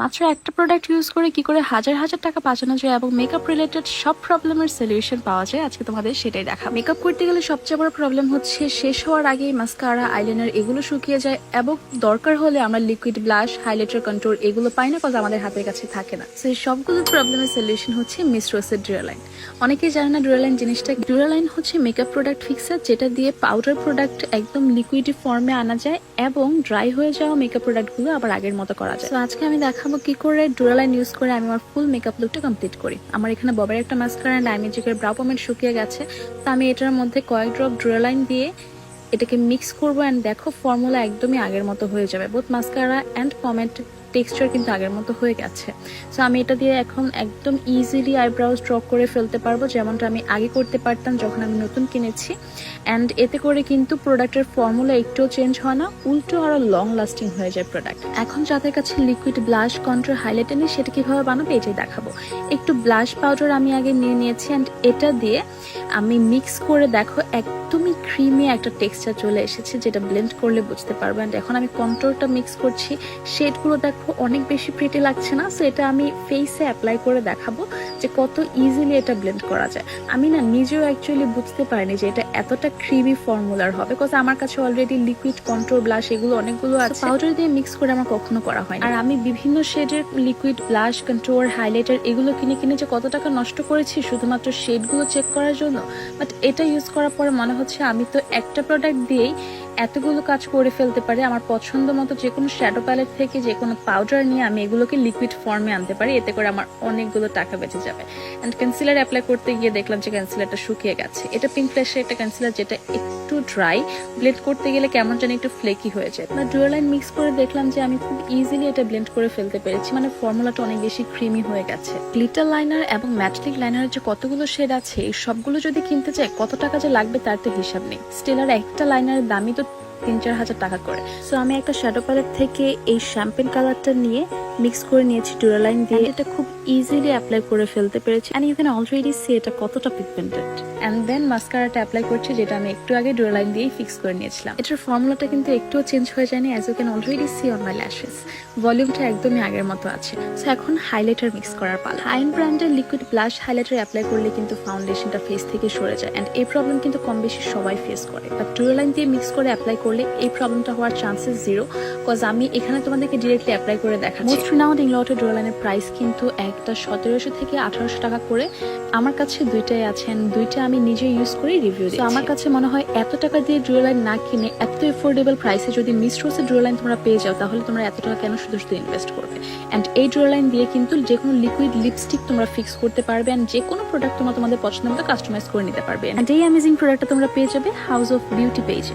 মাত্র একটা product use করে কি করে হাজার হাজার টাকা বাঁচানো যায় এবং মেকআপ রিলেটেড সব প্রবলেমের সলিউশন পাওয়া যায়, আজকে তোমাদের সেটাই দেখা মেকআপ করতে গেলে সবচেয়ে বড় প্রবলেম হচ্ছে শেষ হওয়ার আগেই মাস্কারা আইলাইনার এগুলো শুকিয়ে যায় এবং দরকার হলে আমরা লিকুইড ব্লাশ হাইলাইটার কন্ট্রোল এগুলো পাই না কজ আমাদের হাতের কাছে থাকে না। সেই সবগুলো প্রবলেমের সলিউশন হচ্ছে মিস রোসের ডুরালাইন অনেকেই জানে না ডুরালাইন জিনিসটা ডুরালাইন হচ্ছে মেকআপ প্রোডাক্ট ফিক্সার যেটা দিয়ে পাউডার প্রোডাক্ট একদম লিকুইড ফর্মে আনা যায় এবং ড্রাই হয়ে যাওয়া মেকআপ প্রোডাক্টগুলো আবার আগের মতো করা যায়। তো আজকে আমি দেখাবো কি করে ডুরালাইন ইউজ করে আমি আমার ফুল মেকআপ লুকটা কমপ্লিট করি। আমার এখানে ববের একটা মাস্কারা অ্যান্ড আইমেজিকের ব্রাউ পমেন্ট শুকিয়ে গেছে। তো আমি এটার মধ্যে কয়েক ড্রপ ডুরালাইন দিয়ে এটাকে মিক্স করব অ্যান্ড দেখো ফর্মুলা একদমই আগের মতো হয়ে যাবে। Both mascara and pigment texture কিন্তু আগের মতো হয়ে গেছে। সো আমি এটা দিয়ে এখন একদম ইজিলি আইব্রাউজ ড্র করে ফেলতে পারব। যেমনটা আমি আগে করতে পারতাম যখন আমি নতুন কিনেছি। অ্যান্ড এতে করে কিন্তু প্রোডাক্টের ফর্মুলা একটুও চেঞ্জ হয় না, উল্টো আরও লং লাস্টিং হয়ে যায় প্রোডাক্ট এখন যাদের কাছে লিকুইড ব্লাশ কন্ট্রোল হাইলাইটার নেই, সেটা কীভাবে বানাবে এটাই দেখাবো। একটু ব্লাশ পাউডার আমি আগে নিয়ে নিয়েছি অ্যান্ড এটা দিয়ে আমি মিক্স করে দেখো, একদমই ক্রিমি একটা টেক্সচার চলে এসেছে যেটা ব্লেন্ড করলে বুঝতে পারব। অ্যান্ড এখন আমি কন্ট্রোলটা মিক্স করছি শেডগুলো দেখো অনেক বেশি প্রিটি লাগছে না সো এটা আমি ফেসে অ্যাপ্লাই করে দেখাবো যে কত ইজিলি এটা ব্লেন্ড করা যায়। আমি না নিজেও অ্যাকচুয়ালি বুঝতে পারিনি যে এটা এতটা ক্রিমি ফর্মুলার হবে বিকজ আমার কাছে অলরেডি লিকুইড কন্ট্রোল ব্লাশ এগুলো অনেকগুলো আছে। পাউডার দিয়ে মিক্স করে আমার কখনো করা হয় আর আমি বিভিন্ন শেডের লিকুইড ব্লাশ কন্ট্রোল হাইলাইটার এগুলো কিনে কিনে যে কত টাকা নষ্ট করেছি শুধুমাত্র শেডগুলো চেক করার জন্য। বাট এটা ইউজ করার পরে মনে হচ্ছে আমি তো একটা প্রোডাক্ট দিয়েই এতগুলো কাজ করে ফেলতে পারি, আমার পছন্দ মতো যে কোনো শ্যাডো প্যালেট থেকে যে কোনো পাউডার নিয়ে আমি এগুলোকে লিকুইড ফর্মে আনতে পারি, এতে করে আমার অনেকগুলো টাকা বেঁচে যাবে। অ্যান্ড কনসিলার অ্যাপ্লাই করতে গিয়ে দেখলাম যে কনসিলারটা শুকিয়ে গেছে। এটা পিঙ্ক ফ্ল্যাশের একটা কনসিলার যেটা একটু ড্রাই ব্লেন্ড করতে গেলে কেমন জানি একটু ফ্লেকি হয়ে যায়। না ডুয়ালাইন মিক্স করে দেখলাম যে আমি খুব ইজিলি এটা ব্লেন্ড করে ফেলতে পেরেছি মানে ফর্মুলাটা অনেক বেশি ক্রিমি হয়ে গেছে। গ্লিটার লাইনার এবং ম্যাটলিক লাইনারের যে কতগুলো শেড আছে, এই সবগুলো যদি কিনতে চাই, কত টাকা যে লাগবে তার তো হিসাব নেই। স্টেলার একটা লাইনারের দামই তো তিন চার হাজার টাকা করে। সো আমি একটা শ্যাডো প্যালেট থেকে এই শ্যাম্পেন কালারটা নিয়ে মিক্স করে নিয়েছি ডুরালাইন দিয়ে। এটা খুব ইজিলি অ্যাপ্লাই করে ফেলতে পেরেছি। And you can already see এটা কতটা পিগমেন্টেড অ্যান্ড দেন মাস্কারাটা অ্যাপ্লাই করছি যেটা আমি একটু আগে ডুরালাইন দিয়েই ফিক্স করে নিয়েছিলাম। এটার ফর্মুলাটা কিন্তু একটুও চেঞ্জ হয়ে যায়নি as you can already see on my lashes ভলিউমটা একদমই আগের মতো আছে। সো এখন হাইলাইটার মিক্স করার পালা। হাইন ব্র্যান্ডের লিকুইড ব্লাশ হাইলাইটার অ্যাপ্লাই করলে কিন্তু ফাউন্ডেশনটা ফেস থেকে সরে যায়। অ্যান্ড এই প্রবলেম কিন্তু কম বেশি সবাই ফেস করে। বাট লাইন দিয়ে মিক্স করে অ্যাপ্লাই করলে এই প্রবলেমটা হওয়ার চান্সেস জিরো কজ আমি এখানে তোমাদেরকে ডিরেক্টলি অ্যাপ্লাই করে দেখাচ্ছি। মোস্ট রিনাউন্ড ইংলটে ডুরালাইনের প্রাইস কিন্তু একটা সতেরোশো থেকে আঠারোশো টাকা করে আমার কাছে দুইটাই আছেন। দুইটা আমি নিজে ইউজ করে রিভিউ দিই। আমার কাছে মনে হয় এত টাকা দিয়ে ডুরালাইন না কিনে এত এফোর্ডেবল প্রাইসে যদি মিস্ট্রোসের ডুরালাইন তোমরা পেয়ে যাও তাহলে তোমরা এত টাকা কেন শুধু শুধু ইনভেস্ট করবে? অ্যান্ড এই ডুরালাইন দিয়ে কিন্তু যে কোনো লিকুইড লিপস্টিক তোমরা ফিক্স করতে পারবে অ্যান্ড যে কোনো প্রোডাক্ট তোমরা তোমাদের পছন্দ মতো কাস্টমাইজ করে নিতে পারবে। অ্যান্ড এই অ্যামেজিং প্রোডাক্টটা তোমরা পেয়ে যাবে হাউস অফ বিউটি পেজে